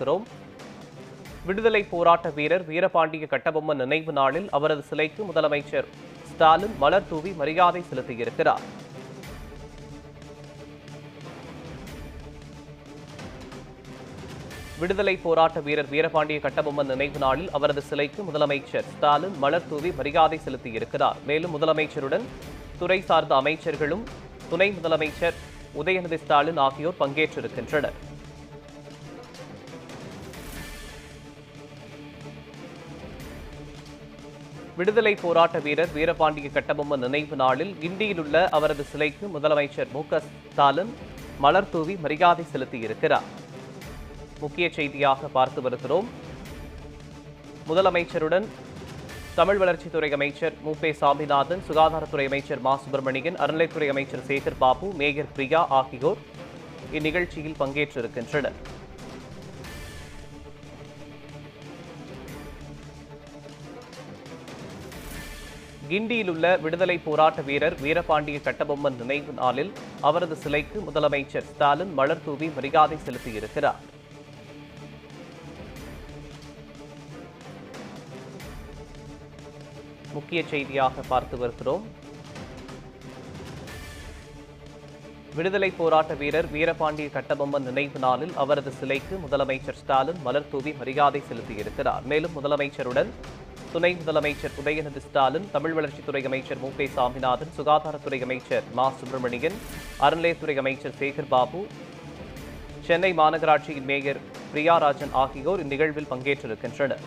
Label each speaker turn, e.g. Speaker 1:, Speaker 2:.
Speaker 1: இருக்கிறோம் விடுதலை போராட்ட வீரர் வீரபாண்டிய கட்டபொம்மன் நினைவு நாளில் அவரது சிலைக்கு முதலமைச்சர் ஸ்டாலின் மலர் தூவி மரியாதை செலுத்தியிருக்கிறார். விடுதலை போராட்ட வீரர் வீரபாண்டிய கட்டபொம்மன் நினைவு நாளில் அவரது சிலைக்கு முதலமைச்சர் ஸ்டாலின் மலர் தூவி மரியாதை செலுத்தியிருக்கிறார். மேலும் முதலமைச்சருடன் துறை சார்ந்த அமைச்சர்களும் துணை முதலமைச்சர் உதயநிதி ஸ்டாலின் ஆகியோர் பங்கேற்றிருக்கின்றனர். விடுதலை போராட்ட வீரர் வீரபாண்டிய கட்டபொம்மன் நினைவு நாளில் கிண்டியில் உள்ள அவரது சிலைக்கு முதலமைச்சர் மு க ஸ்டாலின் மலர் தூவி மரியாதை செலுத்தியிருக்கிறார். முக்கிய செய்தியாக பார்த்து வருகிறோம். முதலமைச்சருடன் தமிழ் வளர்ச்சித்துறை அமைச்சர் மு பே சாமிநாதன் சுகாதாரத்துறை அமைச்சர் மா சுப்பிரமணியன் அறநிலைத்துறை அமைச்சர் சேகர் பாபு மேயர் பிரியா ஆகியோர் இந்நிகழ்ச்சியில் பங்கேற்றிருக்கின்றனர். கிண்டியில் உள்ள விடுதலை போராட்ட வீரர் வீரபாண்டிய கட்டபொம்மன் நினைவு நாளில் அவரது சிலைக்கு முதலமைச்சர் ஸ்டாலின் மலர் தூவி மரியாதை செலுத்தியிருக்கிறார். முக்கிய செய்தியாக பார்த்து வருகிறோம். விடுதலை போராட்ட வீரர் வீரபாண்டிய கட்டபொம்மன் நினைவு நாளில் அவரது சிலைக்கு முதலமைச்சர் ஸ்டாலின் மலர் தூவி மரியாதை செலுத்தியிருக்கிறார். மேலும் முதலமைச்சருடன் துணை முதலமைச்சர் உதயநிதி ஸ்டாலின் தமிழ் வளர்ச்சித்துறை அமைச்சர் மு. க. சாமிநாதன் சுகாதாரத்துறை அமைச்சர் மா. சுப்பிரமணியன் அறநிலையத்துறை அமைச்சர் சேகர் பாபு சென்னை மாநகராட்சியின் மேயர் பிரியாராஜன் ஆகியோர் இந்நிகழ்வில் பங்கேற்றிருக்கின்றனர்.